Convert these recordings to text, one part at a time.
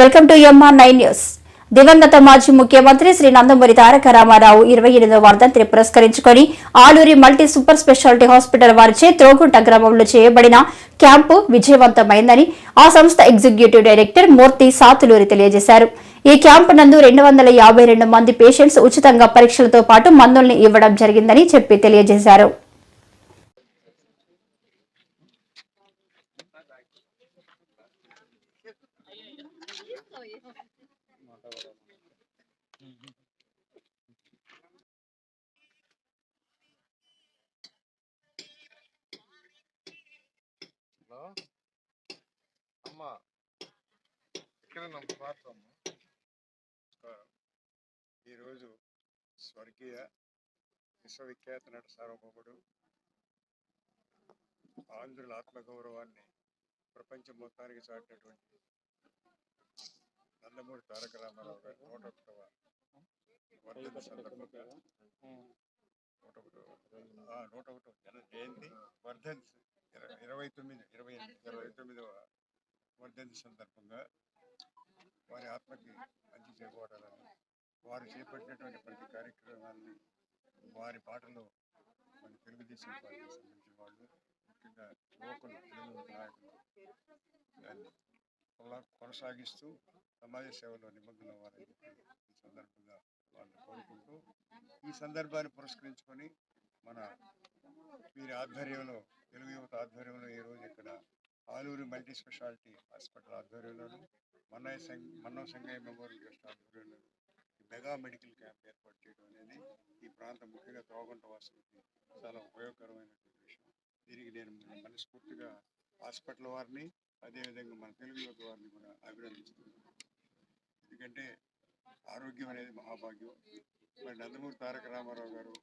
Welcome to MR nine news. దివంగత మాజీ ముఖ్యమంత్రి శ్రీ నందమూరి తారక రామారావు ఇరవై ఎనిమిదవ వర్ధంతిని పురస్కరించుకుని Aluri multi super speciality hospital వారిచే త్రోగుంట గ్రామంలో చేయబడిన క్యాంపు విజయవంతమైందని ఆ సంస్థ ఎగ్జిక్యూటివ్ డైరెక్టర్ మూర్తి సాతులూరి తెలియజేశారు. ఈ క్యాంపు నందు రెండు వందల యాభై రెండు మంది పేషెంట్స్ ఉచితంగా పరీక్షలతో పాటు మందుల్ని ఇవ్వడం జరిగిందని చెప్పి తెలియజేశారు. హలో? అమ్మా ఇక్కడ నమ్మ పాత్రమ్మ ఈరోజు స్వర్గీయ విశ్వవిఖ్యాత నట సార్వభౌముడు ఆంధ్రుల ఆత్మగౌరవాన్ని ప్రపంచం మొత్తానికి చాటినటువంటి నందమూరి తారక రామారావు గారి నూట ఒకటవ వర్ధంతి సందర్భంగా నూట ఒకటవ నూట ఒకటవ జన జయంతి వర్ధంతి. ఇర- ఇరవై తొమ్మిది ఇరవై ఇరవై తొమ్మిదవ వర్ధంతి సందర్భంగా వారి ఆత్మకి మంచి చేకూడాలని వారు చేపట్టినటువంటి ప్రతి కార్యక్రమాన్ని వారి పాటలో మన తెలుగుదేశం పార్టీకి సంబంధించిన వాళ్ళు ముఖ్యంగా యువకులు తెలుగు నాయకులు దాన్ని కొనసాగిస్తూ సమాజ సేవలో నిమగ్నం ఈ సందర్భంగా వాళ్ళని కోరుకుంటూ ఈ సందర్భాన్ని పురస్కరించుకొని మన వీరి ఆధ్వర్యంలో తెలుగు యువత ఆధ్వర్యంలో ఈ రోజు ఇక్కడ ఆలూరు మల్టీ స్పెషాలిటీ హాస్పిటల్ ఆధ్వర్యంలోను మన్నయ్య సంఘ మన్నో సంఘయ్య మెమోరియల్ ట్రస్ట్ ఆధ్వర్యంలో మెగా మెడికల్ క్యాంప్ ఏర్పాటు చేయడం అనేది ఈ ప్రాంతం ముఖ్యంగా తోగంట వాసులకి చాలా ఉపయోగకరమైనటువంటి విషయం. దీనికి నేను మనస్ఫూర్తిగా హాస్పిటల్ వారిని అదేవిధంగా మన తెలుగు యువత వారిని కూడా అభినందిస్తున్నాను. ఎందుకంటే ఆరోగ్యం అనేది మహాభాగ్యం. మరి నందమూరి తారక రామారావు గారు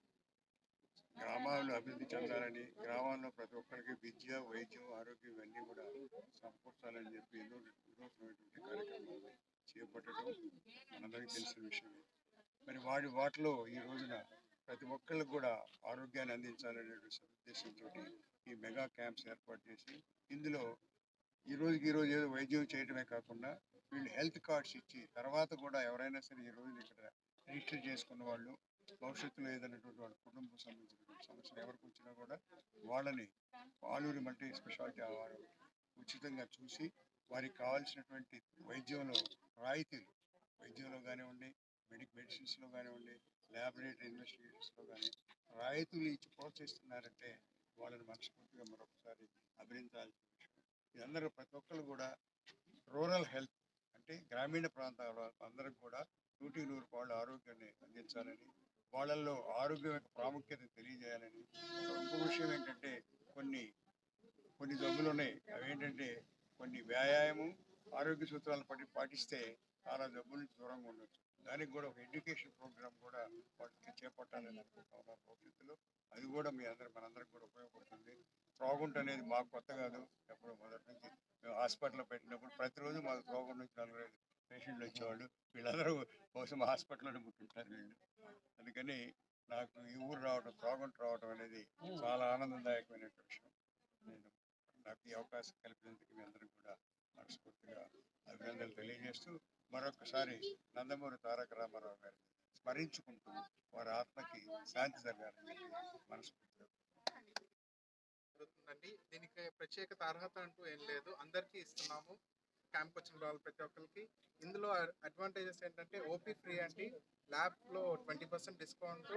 గ్రామాల్లో అభివృద్ధి చెందాలని గ్రామాల్లో ప్రతి ఒక్కరికి విద్య వైద్యం ఆరోగ్యం ఇవన్నీ కూడా సమకూర్చాలని చెప్పి ఎన్నో వినూత్నమైనటువంటి కార్యక్రమాలు చేపట్టడం మనందరికీ తెలిసిన విషయమే. మరి వాడి వాటిలో ఈ రోజున ప్రతి ఒక్కరికి కూడా ఆరోగ్యాన్ని అందించాలనేటువంటి సదుద్దేశంతో ఈ మెగా క్యాంప్స్ ఏర్పాటు చేసి ఇందులో ఈ రోజుకి ఈ రోజు ఏదో వైద్యం చేయడమే కాకుండా వీళ్ళు హెల్త్ కార్డ్స్ ఇచ్చి తర్వాత కూడా ఎవరైనా సరే ఈ రోజు ఇక్కడ రిజిస్టర్ చేసుకున్న వాళ్ళు భవిష్యత్తులో ఏదైనటువంటి వాళ్ళ కుటుంబం సంబంధించినటువంటి సమస్యలు ఎవరికి వచ్చినా కూడా వాళ్ళని ఆలూరి మల్టీ స్పెషాలిటీ వారు ఉచితంగా చూసి వారికి కావాల్సినటువంటి వైద్యంలో రాయితీలు వైద్యంలో కానివ్వండి మెడిక్ మెడిసిన్స్లో కానివ్వండి ల్యాబొరేటరీ ఇన్వెస్టిగేషన్స్లో కానీ రాయితీలు ఇచ్చి ప్రోత్సహిస్తున్నారంటే వాళ్ళని మనస్ఫూర్తిగా మరొకసారి అభినందించాల్సిన ఇదందరూ ప్రతి ఒక్కరు కూడా రూరల్ హెల్త్ అంటే గ్రామీణ ప్రాంతాల అందరికి కూడా నూటికి నూరు పాళ్ళు ఆరోగ్యాన్ని అందించాలని వాళ్ళల్లో ఆరోగ్యం యొక్క ప్రాముఖ్యత తెలియజేయాలని ఇంకో విషయం ఏంటంటే కొన్ని కొన్ని జబ్బులు ఉన్నాయి. అవి ఏంటంటే కొన్ని వ్యాయామం ఆరోగ్య సూత్రాలు పట్టి పాటిస్తే చాలా జబ్బుల నుంచి దూరంగా ఉండొచ్చు. దానికి కూడా ఒక ఎడ్యుకేషన్ ప్రోగ్రామ్ కూడా వాటికి చేపట్టాలని అనుకుంటున్నాం భవిష్యత్తులో అది కూడా మీ అందరి మనందరికి కూడా ఉపయోగపడుతుంది. త్రోగుంట అనేది మాకు కొత్త కాదు. ఎప్పుడు మొదటి నుంచి మేము హాస్పిటల్లో పెట్టినప్పుడు ప్రతిరోజు మాకు త్రోగుంట నుంచి నలుగురు ఐదు పేషెంట్లు వచ్చేవాళ్ళు. వీళ్ళందరూ బహుశా హాస్పిటల్లోనే పుట్టింటారు వీళ్ళు. అందుకని నాకు ఈ ఊరు రావడం త్రోగుంట రావడం అనేది చాలా ఆనందదాయకమైన విషయం. నేను నాకు ఈ అవకాశం కల్పించేందుకు మీ అందరికి కూడా మనస్ఫూర్తిగా అభినందనలు తెలియజేస్తూ మరొకసారి నందమూరి తారక రామారావు గారిని స్మరించుకుంటూ వారి ఆత్మకి శాంతి జరగాలని మనస్ఫూర్తిగా జరుగుతుందండి దీనికి ప్రత్యేకత అర్హత అంటూ ఏం లేదు. అందరికీ ఇస్తున్నాము క్యాంప్ వచ్చిన వాళ్ళు ప్రతి ఒక్కరికి. ఇందులో అడ్వాంటేజెస్ ఏంటంటే ఓపీ ఫ్రీ అండి. ల్యాబ్లో ట్వంటీ పర్సెంట్ డిస్కౌంట్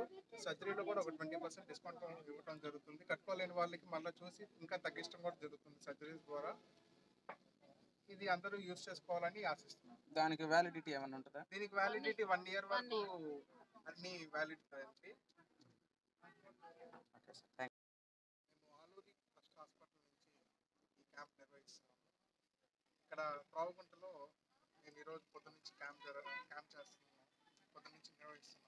సర్జరీలో కూడా ఒక ట్వంటీ పర్సెంట్ డిస్కౌంట్ ఇవ్వడం జరుగుతుంది. కట్టుకోలేని వాళ్ళకి మళ్ళీ చూసి ఇంకా తగ్గించడం కూడా జరుగుతుంది సర్జరీస్ ద్వారా. ఇది అందరూ యూజ్ చేసుకోవాలని ఆశిస్తున్నాను దానికి వ్యాలిడిటీ ఏమైనా ఉంటుందా? దీనికి వ్యాలిడిటీ వన్ ఇయర్ వరకు అన్ని వ్యాలిడిటీ అండి మేము ఆలూరి ఫస్ట్ హాస్పిటల్ నుంచి ఈ క్యాంప్ నిర్వహిస్తున్నాము. ఇక్కడ త్రావుగుంటలో మేము ఈరోజు పొద్దున్న నుంచి క్యాంప్ క్యాంప్ చేస్తున్నాము. పొద్దున్న నుంచి నిర్వహిస్తున్నాం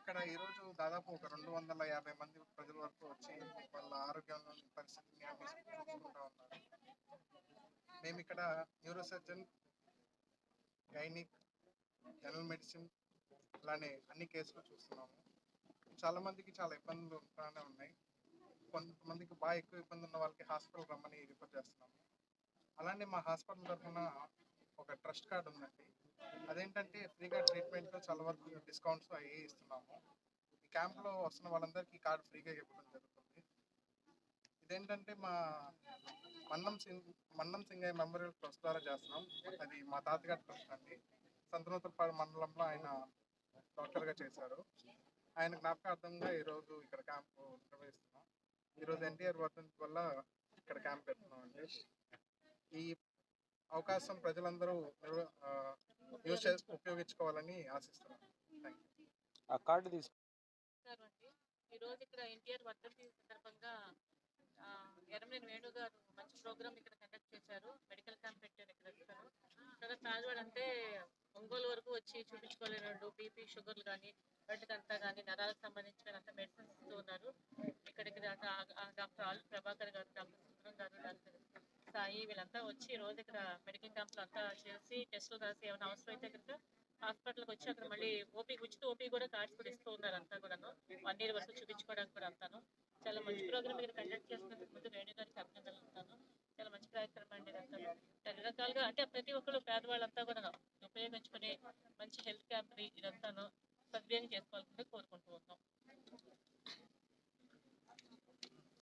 ఇక్కడ ఈరోజు దాదాపు ఒక రెండు వందల యాభై మంది ప్రజల వరకు వచ్చి వాళ్ళ ఆరోగ్యంలో పరిస్థితిని చూసుకుంటా ఉన్నారు. మేము ఇక్కడ neuro surgeon gynaec general medicine అలానే అన్ని కేసులు చూస్తున్నాము. చాలా మందికి చాలా ఇబ్బందులు ఉంటానే ఉన్నాయి. కొంతమందికి బాగా ఎక్కువ ఇబ్బంది ఉన్న వాళ్ళకి హాస్పిటల్ రమ్మని రిఫర్ చేస్తున్నాము. అలానే మా హాస్పిటల్ తరఫున ఒక ట్రస్ట్ కార్డు ఉందండి. అదేంటంటే ఫ్రీగా ట్రీట్మెంట్లో చాలా వరకు డిస్కౌంట్స్ అవి ఇస్తున్నాము. ఈ క్యాంప్లో వస్తున్న వాళ్ళందరికీ కార్డు ఫ్రీగా ఇవ్వడం జరుగుతుంది. ఇదేంటంటే మా మన్నం సింగ్ మన్నం సింగయ్య మెమోరియల్ ట్రస్ట్ ద్వారా చేస్తున్నాం. అది మా తాతగారి ట్రస్ట్ అండి. సంతనూతలపాడు మండలంలో ఆయన డాక్టర్గా చేశారు. ఆయన జ్ఞాపకార్థంగా ఈరోజు ఇక్కడ క్యాంపు నిర్వహిస్తున్నాం. ఈరోజు ఎన్టీఆర్ వర్ధంతి వల్ల ఇక్కడ క్యాంప్ పెడుతున్నాం అండి ఈ అవకాశం ప్రజలందరూ యూజ్ చేసి ఉపయోగించుకోవాలని ఆశిస్తున్నాం. థ్యాంక్ యూ ఆ కార్డు తీసు నమస్కారం అండి. ఈరోజు ఇక్కడ ఎన్టీఆర్ వర్ధంతి సందర్భంగా ఎర్రమనేని వేణు గారు మంచి ప్రోగ్రామ్ ఇక్కడ కండక్ట్ చేశారు. మెడికల్ క్యాంప్ పెట్టారు ఇక్కడ ఇస్తారు పేదవాడు అంటే ఒంగోలు వరకు వచ్చి చూపించుకోలేనాడు బీపీ షుగర్లు కానీ వాటికంతా కానీ నరాలకు సంబంధించిన అంతా మెడిసిన్స్ ఇస్తూ ఉన్నారు. ఇక్కడికి డాక్టర్ ఆల్ ప్రభాకర్ గారు డాక్టర్ సుందరం గారు డాక్టర్ సాయి వీళ్ళంతా వచ్చి రోజు ఇక్కడ మెడికల్ క్యాంప్లు అంతా చేసి టెస్టులు రాసి ఏమైనా అవసరం అయితే కనుక హాస్పిటల్కి వచ్చి అక్కడ మళ్ళీ ఓపీ ఉచిత ఓపీ కూడా కార్డ్స్ కూడా ఇస్తూ ఉన్నారు అంతా కూడాను. వన్ ఇయర్ వరకు చూపించుకోవడానికి కూడా అంతాను. చాలా మంచి ప్రోగ్రామ్ మీరు కండక్ట్ చేస్తున్నందుకు ముందు వేణు గారికి అభినందనలు ఉంటాను. చాలా మంచి కార్యక్రమం అండి ఇదంతా. అన్ని రకాలుగా అంటే ప్రతి ఒక్కరు పేదవాళ్ళంతా కూడా ఉపయోగించుకునే మంచి హెల్త్ క్యాంప్ ఇదంతాను సద్వినియోగం చేసుకోవాలని కోరుకుంటూ ఉన్నాం.